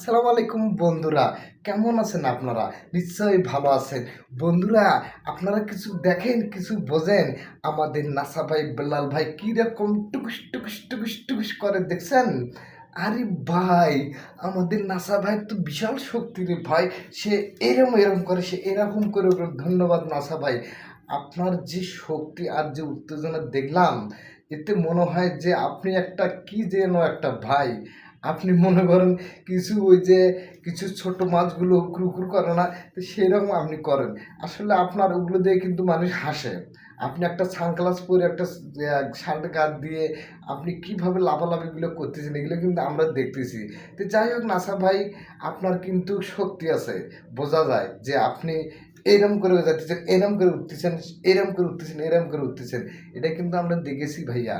আসসালামু আলাইকুম বন্ধুরা, কেমন আছেন আপনারা? নিশ্চয়ই ভালো আছেন। বন্ধুরা, আপনারা কিছু দেখেন, কিছু বোঝেন? আমাদের নাসা ভাই, বেলাল ভাই কীরকম টুকুস টুকুস টুকুস টুকুস করে দেখছেন? আরে ভাই, আমাদের নাসা ভাই তো বিশাল শক্তি রে ভাই। সে এরম এরম করে, সে এরকম করে ধন্যবাদ নাসা ভাই। আপনার যে শক্তি আর যে উত্তেজনা দেখলাম, এতে মনে হয় যে আপনি একটা কি যেন একটা ভাই। আপনি মনে করেন কিছু ওই যে কিছু ছোট মাছগুলো কুরকুর করে না, তো সেরকম আপনি করেন। আসলে আপনার ওগুলো দিয়ে কিন্তু মানুষ হাসে। আপনি একটা সানগ্লাস পরে একটা শার্ট গাছ দিয়ে আপনি কীভাবে লাভালাভিগুলো করতেছেন, এগুলো কিন্তু আমরা দেখতেছি। তো যাই হোক নাসা ভাই, আপনার কিন্তু শক্তি আছে। বোঝা যায় যে আপনি এরম করে যাচ্ছেন এরম করে উঠতেছেন, এরম করে উঠতেছেন, এরম করে উঠতেছেন। এটা কিন্তু আমরা দেখেছি ভাইয়া।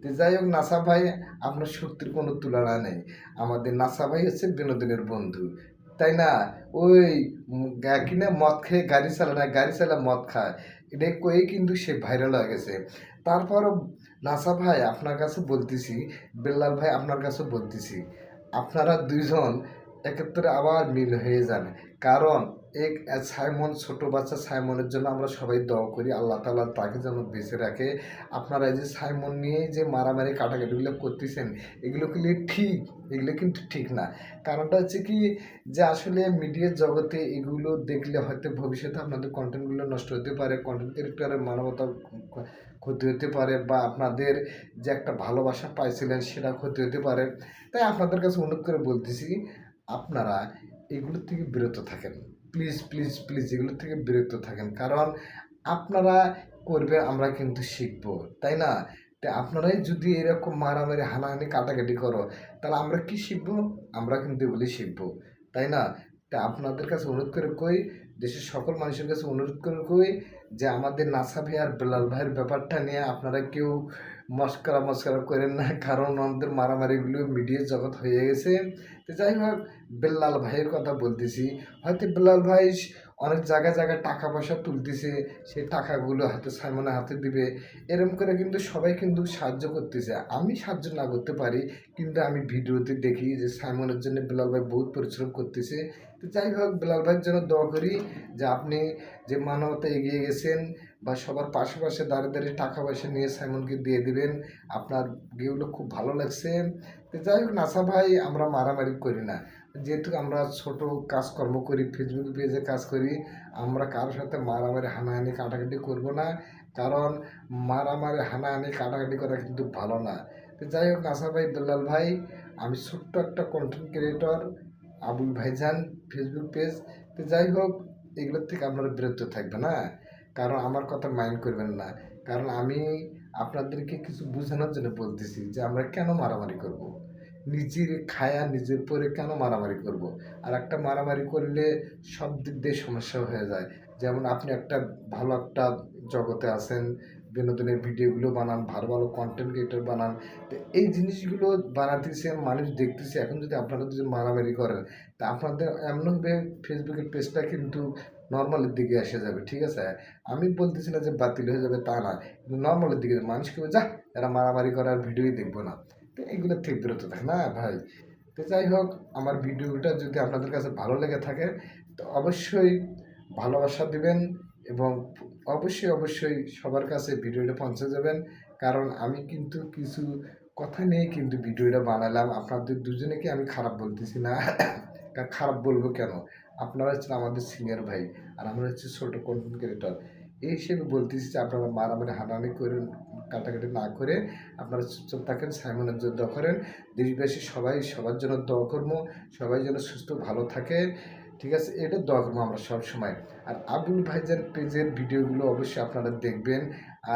তো যাই হোক, নাসা ভাই, আপনার শক্তির কোনো তুলনা নেই। আমাদের নাসা ভাই হচ্ছে বিনোদনের বন্ধু, তাই না? ওই কিনা মদ খেয়ে গাড়ি চালায় না, গাড়ি চালা মদ খায়। এটা কয়ে কিন্তু সে ভাইরাল হয়ে গেছে। তারপরও নাসা ভাই, আপনার কাছে বলতেছি, বেল্লাল ভাই, আপনার কাছে বলতেছি, আপনারা দুইজন একত্রে আবার মিল হয়ে যান কারণ এক সাইমন, ছোট বাচ্চা সাইমনের জন্য আমরা সবাই দোয়া করি, আল্লাহ তাআলা তাকে যেন বেঁচে রাখে। আপনারা যে সাইমন নিয়ে যে মারামারি কাটাকাটিগুলো করতেছেন, এগুলো কিন্তু ঠিক, এগুলো কিন্তু ঠিক না। কারণটা হচ্ছে কি যে আসলে মিডিয়ার জগতে এগুলো দেখলে হয়তো ভবিষ্যতে আপনাদের কন্টেন্টগুলো নষ্ট হতে পারে কন্টেন্ট ক্রিয়েটারের মানবতা ক্ষতি হতে পারে বা আপনাদের যে একটা ভালোবাসা পাইছিলেন সেটা ক্ষতি হতে পারে। তাই আপনাদের কাছে অনুরোধ করে বলতেছি আপনারা এগুলোর থেকে বিরত থাকেন। প্লিজ প্লিজ প্লিজ এগুলোর থেকে বিরত থাকেন। কারণ আপনারা করবে, আমরা কিন্তু শিখব, তাই না? তা আপনারাই যদি এরকম মারামারি, হানাহানি, কাটাকাটি করো, তাহলে আমরা কি শিখব? আমরা কিন্তু এগুলি শিখব, তাই না? তা আপনাদের কাছে অনুরোধ করে কই, দেশের সকল মানুষের কাছে অনুরোধ করে কই, যে আমাদের নাসা ভাই আর বেলাল ভাইয়ের ব্যাপারটা নিয়ে আপনারা কেউ মস্করা মস্করা করেন না, কারণ আমাদের মারামারিগুলো মিডিয়া জগৎ হয়ে গেছে। তো যাই হোক, বেল্লাল ভাইয়ের কথা বলতেছি। হয়তো বেল্লাল ভাই অনেক জায়গায় জায়গায় টাকা পয়সা তুলতেছে, সেই টাকাগুলো হাতে সাইমনের হাতে দিবে। এরম করে কিন্তু সবাই কিন্তু সাহায্য করতেছে। আমি সাহায্য না করতে পারি, কিন্তু আমি ভিডিওতে দেখি যে সাইমনের জন্য বেলাল ভাই বহুত পরিশ্রম করতেছে। তো যাই হোক, বেলাল ভাইয়ের জন্য দোয়া করি যে আপনি যে মানবতা এগিয়ে গেছেন বা সবার পাশে পাশে দাঁড়িয়ে দাঁড়িয়ে টাকা পয়সা নিয়ে সাইমনকে দিয়ে দিবেন, আপনার ভিডিওগুলো খুব ভালো লাগছে। তো যাই হোক, নাসা ভাই, আমরা মারামারি করি না। যেহেতু আমরা ছোট কাজকর্ম করি ফেসবুক পেজে কাজ করি, আমরা কারোর সাথে মারামারি, হানাহানি, কাটাকাটি করব না। কারণ মারামারি, হানাহানি, কাটাকাটি করা কিন্তু ভালো না। তো যাই হোক নাসা ভাই দুল্লাল ভাই, আমি ছোট্ট একটা কন্টেন্ট ক্রিয়েটর আবুল ভাইজান ফেসবুক পেজ তো যাই হোক, এগুলোর থেকে আপনারা বিরত থাকবে না কারণ আমার কথা মাইন্ড করবেন না। কারণ আমি আপনাদেরকে কিছু বোঝানোর জন্য বলতেছি যে আমরা কেন মারামারি করব। নিজের খায়া নিজের পরে কেন মারামারি করব। আর একটা মারামারি করলে সব দিক দিয়ে সমস্যা হয়ে যায়। যেমন আপনি একটা ভালো একটা জগতে আছেন, বিনোদনের ভিডিওগুলো বানান, ভালো ভালো কন্টেন্ট ক্রিয়েটর বানান, তো এই জিনিসগুলো বানাতেছে, মানুষ দেখতেছে। এখন যদি আপনারা যদি মারামারি করেন, তা আপনাদের এমনভাবে ফেসবুকের পেজটা কিন্তু নর্মালের দিকে এসে যাবে, ঠিক আছে? আমি বলতেছি না যে বাতিল হয়ে যাবে তা না নর্মালের দিকে মানুষ কেউ যা এরা মারামারি করার ভিডিওই দেখব না। তো এগুলোর থেকে বিরত থাকে। না ভাই? তো যাই হোক, আমার ভিডিওটা যদি আপনাদের কাছে ভালো লেগে থাকে, তো অবশ্যই ভালোবাসা দিবেন এবং অবশ্যই অবশ্যই সবার কাছে ভিডিওটা পৌঁছে যাবেন। কারণ আমি কিন্তু কিছু কথা নিয়ে কিন্তু ভিডিওটা বানালাম। আপনাদের দুজনেকে আমি খারাপ বলতেছি না? খারাপ বলব কেন? আপনারা হচ্ছেন আমাদের সিনিয়র ভাই, আর আমরা হচ্ছে ছোটো কন্টেন্ট ক্রিয়েটর এই হিসেবে বলতেছি যে আপনারা মারামারি, হানাহানি করে কাটাকাটি না করে আপনারা চুপচাপ থাকেন সাইমনের জন্য করেন। দেশবাসী সবাই, সবার জন্য দোয়া করব, সবাই যেন সুস্থ, ভালো থাকে। ঠিক আছে, এটা দোয়া করব আমরা সব সময়। আর আবুল ভাইজান পেজের ভিডিওগুলো অবশ্যই আপনারা দেখবেন।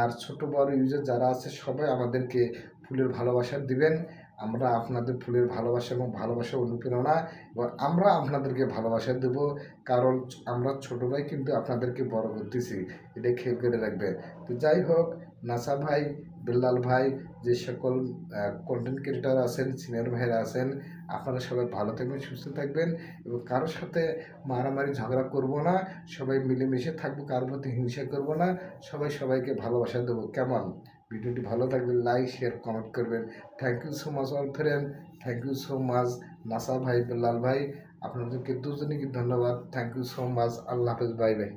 আর ছোট বড় ইউজার যারা আছে, সবাই আমাদেরকে ফুলের ভালোবাসা দিবেন। আমরা আপনাদের ফুলের ভালোবাসা এবং ভালোবাসা অনুপ্রেরণা এবং আমরা আপনাদেরকে ভালোবাসা দেব। কারণ আমরা ছোট ভাই কিন্তু আপনাদেরকে বড় করতেছি। এটা খেয়াল করে রাখবেন। তো যাই হোক, নাসা ভাই, বেল্লাল ভাই, যে সকল কন্টেন্ট ক্রিয়েটার আছেন সিনিয়র ভাইরা আছেন, আপনারা সবাই ভালো থাকবেন, সুস্থ থাকবেন এবং কারোর সাথে মারামারি, ঝগড়া করব না। সবাই মিলেমিশে থাকব, কারোর প্রতি হিংসা করব না। সবাই সবাইকে ভালোবাসা দেবো। কেমন? ভিডিওটি ভালো থাকবে লাইক শেয়ার কমেন্ট করবেন। Thank you so much all friend thank you so much Nasa ভাই লাল ভাই। আপনাদেরকে দুজনকে ধন্যবাদ। থ্যাংক ইউ সো মাচ আল্লাহ হাফেজ। Bye bye